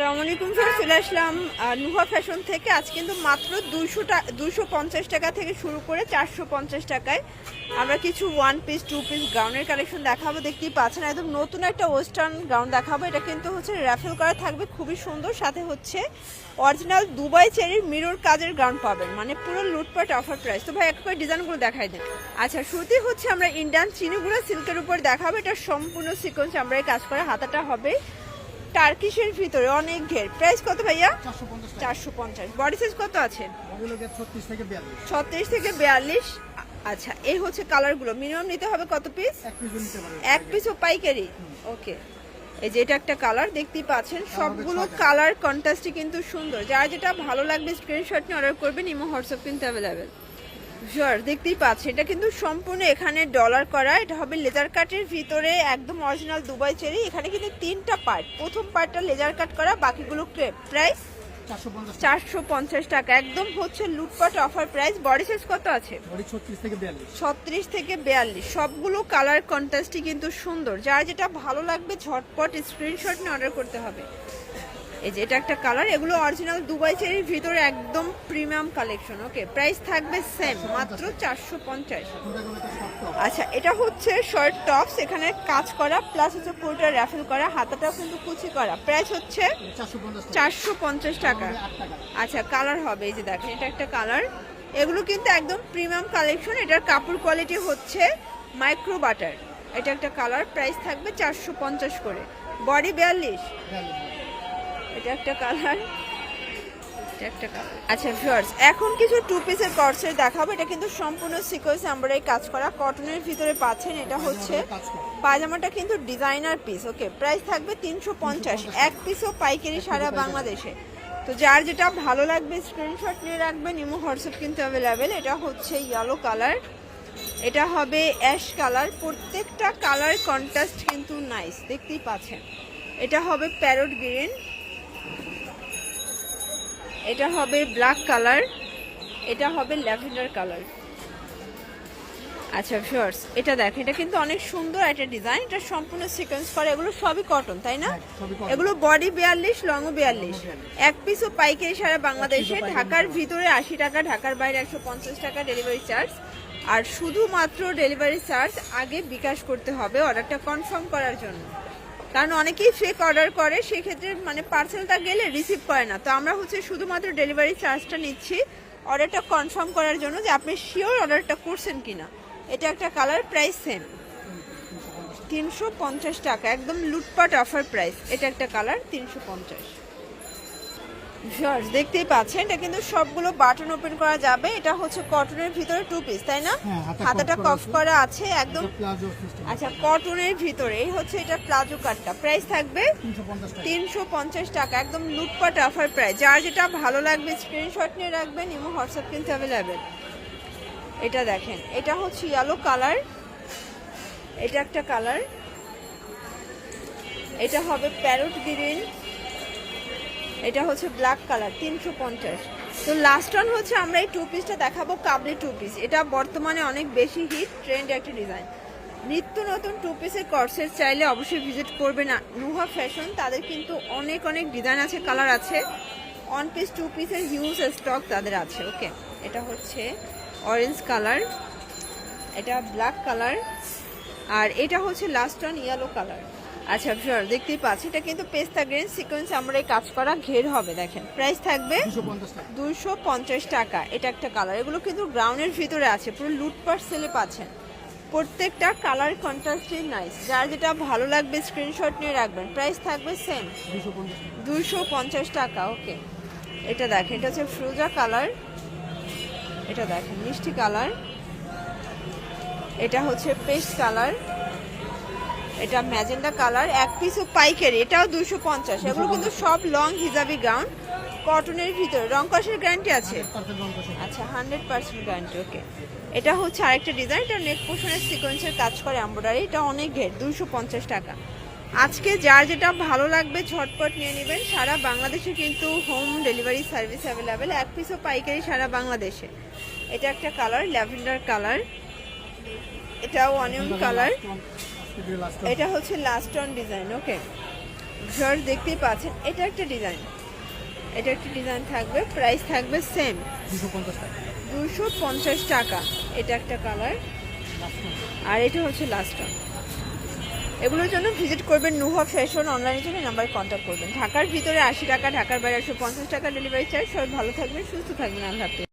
আসসালামু আলাইকুম স্যার চলে আসলাম নুহা ফ্যাশন থেকে। আজ কিন্তু মাত্র দুশো দুশো পঞ্চাশ টাকা থেকে শুরু করে চারশো পঞ্চাশ টাকায়। আমরা কিছু ওয়ান পিস টু পিস গাউনের কালেকশন দেখাবো। দেখতেই পাচ্ছেন, একদম নতুন একটা ওয়েস্টার্ন গাউন দেখাবো। এটা কিন্তু হচ্ছে র্যাফেল করা থাকবে, খুবই সুন্দর। সাথে হচ্ছে অরিজিনাল দুবাই চেরির মিরর কাজের গাউন পাবেন। মানে পুরো লুটপাট অফার প্রাইস তো ভাই, এক করে ডিজাইনগুলো দেখাই দেন। আচ্ছা শুরুতেই হচ্ছে আমরা ইন্ডিয়ান চিনিগুলো সিল্কের উপর দেখাবো। এটা সম্পূর্ণ সিকোয়েন্স আমরা এই কাজ করে। হাতাটা হবে টার্কিশের ভিতরে অনেক ঘের। প্রাইস কত ভাইয়া? চারশো পঞ্চাশ বডি সাইজ কত আছে? ছত্রিশ থেকে বিয়াল্লিশ। আচ্ছা এই হচ্ছে কালারগুলো। মিনিমাম নিতে হবে কত পিস এক পিস এক পিসও পাইকারি? ওকে এই যে এটা একটা কালার দেখতেই পাচ্ছেন। সবগুলো কালার কন্ট্রাস্টই কিন্তু সুন্দর। যার যেটা ভালো লাগবে স্ক্রিনশট নিয়ে অর্ডার করবেন। ইমো হোয়াটসঅ্যাপ কিন্তু অ্যাভেলেবেল দেখতেই পাচ্ছেন এটা কিন্তু সম্পূর্ণ এখানে ডলার করা। এটা হবে লেজার কাটের ভিতরে একদম অরিজিনাল দুবাই চেরি। এখানে কিন্তু তিনটা পার্ট প্রথম পার্টটা লেজার কাট করা বাকিগুলো ক্রেপ প্রাইস চারশো পঞ্চাশ টাকা। একদম হচ্ছে লুটপাট অফার প্রাইস বডি সাইজ কত আছে? ছত্রিশ থেকে বিয়াল্লিশ। ছত্রিশ থেকে বিয়াল্লিশ। সবগুলো কালার কন্ট্রাস্টই কিন্তু সুন্দর। যার যেটা ভালো লাগবে ঝটপট স্ক্রিনশট নিয়ে অর্ডার করতে হবে। এই যে এটা একটা কালার এগুলো অরিজিনাল দুবাই চেরির ভিতরে একদম প্রিমিয়াম কালেকশন ওকে প্রাইস থাকবে সেম মাত্র চারশো পঞ্চাশ। আচ্ছা এটা হচ্ছে শর্ট টপস এখানে কাজ করা প্লাস হচ্ছে পুরোটা র্যাফেল করা হাতাটাও কিন্তু কুচি করা। প্রাইস হচ্ছে চারশো পঞ্চাশ টাকা। আচ্ছা কালার হবে, এই যে দেখেন, এটা একটা কালার এগুলো কিন্তু একদম প্রিমিয়াম কালেকশন এটার কাপড় কোয়ালিটি হচ্ছে মাইক্রো বাটার এটা একটা কালার প্রাইস থাকবে চারশো পঞ্চাশ করে। বডি বিয়াল্লিশ। এটা একটা কালার একটা কালার আচ্ছা ভিউয়ার্স এখন কিছু টু পিসের কর্সের দেখাবো। এটা কিন্তু সম্পূর্ণ সিকোয়েন্স এমব্রয়ডারি কাজ করা। কটনের ভিতরে পাচ্ছেন এটা হচ্ছে পায়জামাটা কিন্তু ডিজাইনার পিস ওকে প্রাইস থাকবে তিনশো পঞ্চাশ। এক পিসও পাইকারি সারা বাংলাদেশে। তো যার যেটা ভালো লাগবে স্ক্রিনশট নিয়ে রাখবেন। ইমো হোয়াটসঅ্যাপ কিন্তু অ্যাভেলেবেল এটা হচ্ছে ইয়েলো কালার এটা হবে অ্যাশ কালার প্রত্যেকটা কালার কন্ট্রাস্ট কিন্তু নাইস দেখতেই পাচ্ছেন। এটা হবে প্যারট গ্রিন এটা হবে ব্ল্যাক কালার এটা হবে ল্যাভেন্ডার কালার আচ্ছা ভিউয়ার্স এটা দেখ এটা কিন্তু অনেক সুন্দর একটা ডিজাইন এটা সম্পূর্ণ সিকোয়েন্স করা এগুলো সবই কটন তাই না? হ্যাঁ। এগুলো বডি বিয়াল্লিশ লংও বিয়াল্লিশ। এক পিসও পাইকারি সারা বাংলাদেশে ঢাকার ভিতরে আশি টাকা ঢাকার বাইরে একশো পঞ্চাশ টাকা ডেলিভারি চার্জ আর শুধুমাত্র ডেলিভারি চার্জ আগে বিকাশ করতে হবে অর্ডারটা কনফার্ম করার জন্য। কারণ অনেকেই ফেক অর্ডার করে, সেক্ষেত্রে মানে পার্সেলটা গেলে রিসিভ করে না। তো আমরা হচ্ছে শুধুমাত্র ডেলিভারি চার্জটা নিচ্ছি অর্ডারটা কনফার্ম করার জন্য যে আপনি শিওর অর্ডারটা করছেন কিনা। এটা একটা কালার প্রাইস সেম তিনশো পঞ্চাশ টাকা, একদম লুটপাট অফার প্রাইস এটা একটা কালার তিনশো পঞ্চাশ। ভিউয়ার্স দেখতেই পাচ্ছেন এটা কিন্তু সবগুলো বাটন ওপেন করা যাবে। এটা হচ্ছে কটনের ভিতরে টু পিস তাই না? হ্যাঁ, হাতাটা কফ করা আছে। একদম আচ্ছা কটনের ভিতরে এই হচ্ছে এটা প্লাজো কাটটা প্রাইস থাকবে তিনশো পঞ্চাশ টাকা। একদম লুটপাট অফার প্রাইস যার যেটা ভালো লাগবে স্ক্রিনশট নিয়ে রাখবেন ইমো হোয়াটসঅ্যাপ কিন্তু অ্যাভেলেবেল এটা দেখেন এটা হচ্ছে ইয়েলো কালার এটা একটা কালার এটা হবে প্যারট গ্রিন এটা হচ্ছে ব্ল্যাক কালার তিনশো পঞ্চাশ। তো লাস্ট ওয়ান হচ্ছে আমরা এই টু পিসটা দেখাবো, কাবলি টু পিস এটা বর্তমানে অনেক বেশি হিট ট্রেন্ড একটা ডিজাইন নিত্য নতুন টু পিসের কর্সেট চাইলে অবশ্যই ভিজিট করবে না। নুহা ফ্যাশন তাদের কিন্তু অনেক অনেক ডিজাইন আছে কালার আছে। ওয়ান পিস টু পিসের হিউজ স্টক তাদের আছে ওকে এটা হচ্ছে অরেঞ্জ কালার এটা ব্ল্যাক কালার আর এটা হচ্ছে লাস্ট ওয়ান ইয়েলো কালার আচ্ছা শিওর দেখতেই পাচ্ছি। এটা কিন্তু পেস্তা গ্রিন সিকোয়েন্স আমরা এই কাজ করা ঘের হবে দেখেন। প্রাইস থাকবে দুশো পঞ্চাশ টাকা। এটা একটা কালার এগুলো কিন্তু গ্রাউন্ডের ভিতরে আছে পুরো লুটপাট সেলে পাচ্ছেন। প্রত্যেকটা কালার কন্ট্রাস্টই নাইস যার যেটা ভালো লাগবে স্ক্রিনশট নিয়ে রাখবেন। প্রাইস থাকবে সেম দুশো পঞ্চাশ টাকা। ওকে এটা দেখেন এটা হচ্ছে ফ্রুজা কালার এটা দেখেন মিষ্টি কালার এটা হচ্ছে পেস্ট কালার এটা ম্যাজেন্ডা কালার এক পিসও পাইকারি এটাও দুশো পঞ্চাশ। এগুলো কিন্তু সব লং হিজাবি গাউন কটনের ভিতরে। রং কষের গ্যারান্টি আছে? আচ্ছা হান্ড্রেড পার্সেন্ট গ্যারান্টি ওকে এটা হচ্ছে আরেকটা ডিজাইন এটা নেক পোষণের সিকোয়েন্সের কাজ করে এম্ব্রয়ডারি এটা অনেক ঘের দুশো পঞ্চাশ টাকা। আজকে যার যেটা ভালো লাগবে ঝটপট নিয়ে নেবেন সারা বাংলাদেশে কিন্তু হোম ডেলিভারি সার্ভিস অ্যাভেলেবেল এক পিসও পাইকারি সারা বাংলাদেশে। এটা একটা কালার ল্যাভেন্ডার কালার এটাও অনিয়ন কালার এটা হচ্ছে লাস্ট অন ডিজাইন ওকে ঘর দেখতেই পাচ্ছেন এটা একটা ডিজাইন এটা একটা ডিজাইন থাকবে প্রাইস থাকবে সেম দুশো পঞ্চাশ টাকা। এটা একটা কালার আর এটা হচ্ছে লাস্টটা এগুলোর জন্য ভিজিট করবেন নুহা ফ্যাশন অনলাইনের জন্য নাম্বারে কন্ট্যাক্ট করবেন। ঢাকার ভিতরে আশি টাকা ঢাকার বাইরে একশো পঞ্চাশ টাকা ডেলিভারি চার্জ সবাই ভালো থাকবেন সুস্থ থাকবেন আল্লাহ